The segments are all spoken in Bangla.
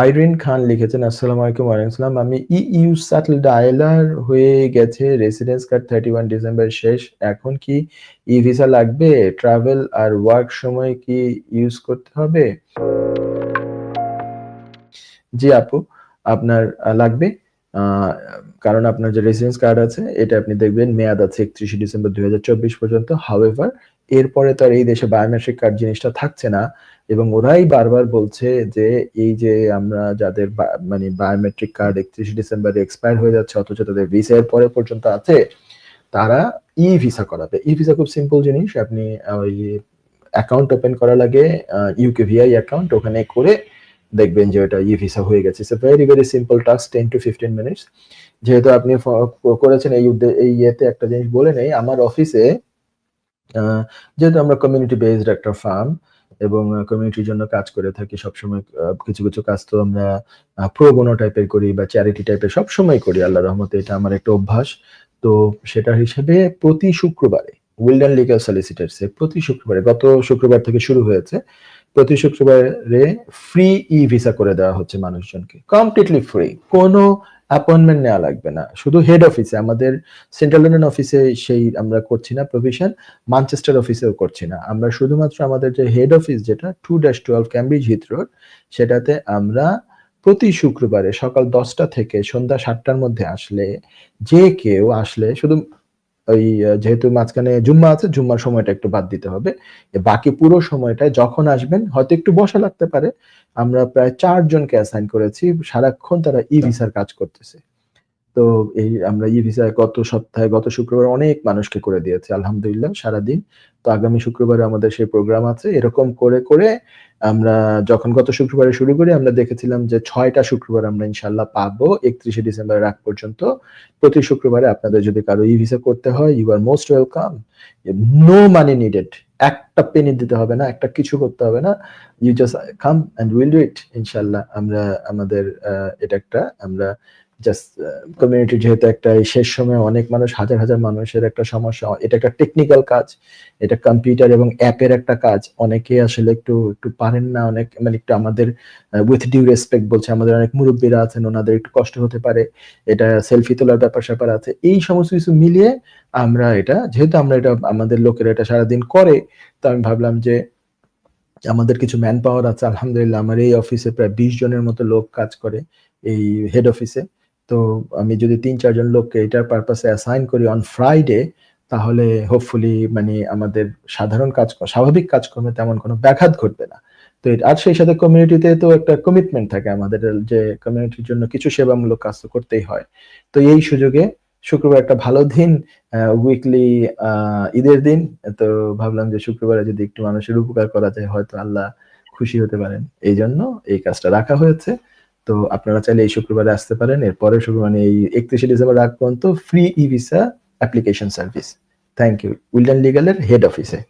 আইরিন খান লিখেছেন, আসসালামু আলাইকুম সালাম। আমি ইইউ সাটল ডায়লার হয়ে গেছে residence card thirty one December শেষ। এখন কি ই ভিসা লাগবে? ট্রাভেল আর ওয়ার্ক সময় কি ইউজ করতে হবে? জি আপু, আপনার লাগবে। কারণ আপনার যে রেসিডেন্স কার্ড আছে, এটা আপনি দেখবেন মেয়াদ আছে একত্রিশে ডিসেম্বর দু হাজার চব্বিশ পর্যন্ত। হাউএভার এরপরে তো আর এই দেশে বায়োমেট্রিক কার্ড জিনিসটা থাকছে না এবং ওরাই বারবার বলছে যে এই যে আমরা যাদের মানে বায়োমেট্রিক কার্ড একত্রিশে ডিসেম্বরে এক্সপায়ার হয়ে যাচ্ছে অথচ তাদের ভিসা এর পরে পর্যন্ত আছে, তারা ই ভিসা করাবে। ই ভিসা খুব সিম্পল জিনিস, আপনি ওই অ্যাকাউন্ট ওপেন করা লাগে ইউকে ভিআই অ্যাকাউন্ট ওখানে করে দেখবেন যে ওটা ই ভিসা হয়ে গেছে। It's very very simple task ten to fifteen minutes যেহেতু আপনি করেছেন এই এই ইয়েতে একটা জিনিস বলে নেই, আমার অফিসে যেহেতু আমরা কমিউনিটি বেসড একটা ফার্ম এবং কমিউনিটির জন্য কাজ করে থাকি, সবসময় কিছু কিছু কাজ তো আমরা প্রোবোনো টাইপের করি বা চ্যারিটি টাইপের সবসময় করি আল্লাহ রহমতে এটা আমার একটা অভ্যাস। তো সেটা হিসেবে প্রতি শুক্রবারে উইল্ডান লিগাল সলিসিটার্স প্রতি শুক্রবারে, গত শুক্রবার থেকে শুরু হয়েছে প্রতি শুক্রবারে ফ্রি ই ভিসা করে দেওয়া হচ্ছে মানুষজনকে। কমপ্লিটলি ফ্রি কোনো অ্যাপয়েন্টমেন্ট নেওয়া লাগবে না। শুধু হেড অফিসে আমাদের সেন্ট্রাল লন্ডন অফিসে সেই আমরা করছি না প্রভিশন মানচেস্টার অফিসেও করছি না। আমরা শুধুমাত্র আমাদের যে হেড অফিস যেটা two dash twelve Cambridge Heath Road সেটাতে আমরা প্রতি শুক্রবারে সকাল দশটা থেকে সন্ধ্যা সাতটার মধ্যে আসলে যে কেউ আসলে শুধু ওই যেহেতু মাঝখানে জুম্মা আছে, জুম্মার সময়টা একটু বাদ দিতে হবে। বাকি পুরো সময়টায় যখন আসবেন, হয়তো একটু বসা লাগতে পারে। আমরা প্রায় চারজনকে অ্যাসাইন করেছি, সারাক্ষণ তারা ই ভিসার কাজ করতেছে। তো এই আমরা ই ভিসায় গত সপ্তাহে, গত শুক্রবার অনেক মানুষকে করে দিয়েছে, আলহামদুলিল্লাহ, সারাদিন। তো আগামী শুক্রবারে আমাদের সেই প্রোগ্রাম আছে। এরকম করে করে আমরা যখন গত শুক্রবারে শুরু করি, আমরা দেখেছিলাম যে ছয়টা শুক্রবার আমরা ইনশাল্লাহ পাবো, একত্রিশে ডিসেম্বরের আগ পর্যন্ত। প্রতি শুক্রবারে আপনাদের যদি কারও ই ভিসা করতে হয় you are most welcome no money needed একটা পেনি দিতে হবে না, একটা কিছু করতে হবে না। You just come and will do it ইনশাল্লাহ আমরা, আমাদের এটা একটা, আমরা জাস্ট কমিউনিটি যেহেতু একটা শেষ সময়ে অনেক মানুষ, হাজার হাজার মানুষের একটা সমস্যা। এটা একটা টেকনিক্যাল কাজ, এটা কম্পিউটার এবং অ্যাপের একটা কাজ। অনেকে আসলে একটু একটু পারেন না, অনেক মানে একটু আমাদের উইথ ডিউ রেসপেক্ট বলছে, আমাদের অনেক মুরব্বীরা আছেন, ওনাদের একটু কষ্ট হতে পারে। এটা সেলফি তোলার ব্যাপার, স্যাপার আছে। এই সমস্ত কিছু মিলিয়ে আমরা এটা, যেহেতু আমরা এটা, আমাদের লোকেরা এটা সারাদিন করে, তো আমি ভাবলাম যে আমাদের কিছু ম্যান পাওয়ার আছে। আলহামদুলিল্লাহ, আমার এই অফিসে প্রায় বিশ জনের মতো লোক কাজ করে, এই হেড অফিসে তো আমি যদি তিন চারজন লোককে এটার পারপাসে অ্যাসাইন করি অন ফ্রাইডে তাহলে হোপফুলি মানে আমাদের সাধারণ কাজ, স্বাভাবিক কাজকর্মে তেমন কোনো ব্যাঘাত ঘটবে না। তো আর সেই সাথে কমিউনিটিতে তো একটা কমিটমেন্ট থাকে আমাদের, যে কমিউনিটির জন্য কিছু সেবামূলক কাজ তো করতেই হয়। তো এই সুযোগে শুক্রবার একটা ভালো দিন উইকলি ঈদের দিন। তো ভাবলাম যে শুক্রবারে যদি একটু মানুষের উপকার করা যায়, হয়তো আল্লাহ খুশি হতে পারেন। এই জন্য এই কাজটা রাখা হয়েছে। তো আপনারা চাইলে এই শুক্রবারে আসতে পারেন। এরপরে শুক্রবার মানে এই একত্রিশে ডিসেম্বর রাখ পর্যন্ত free e visa application service thank you Wilden লিগালের head অফিসে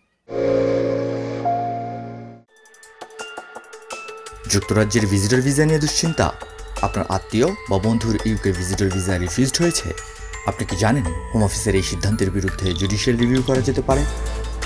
যুক্তরাজ্যের ভিজিটর ভিসা নিয়ে দুশ্চিন্তা? আপনার আত্মীয় বা বন্ধুর ইউকে ভিজিটর ভিসা রিফিউজড হয়েছে? আপনি কি জানেন হোম অফিসের এই সিদ্ধান্তের বিরুদ্ধে জুডিশিয়াল রিভিউ করা যেতে পারে?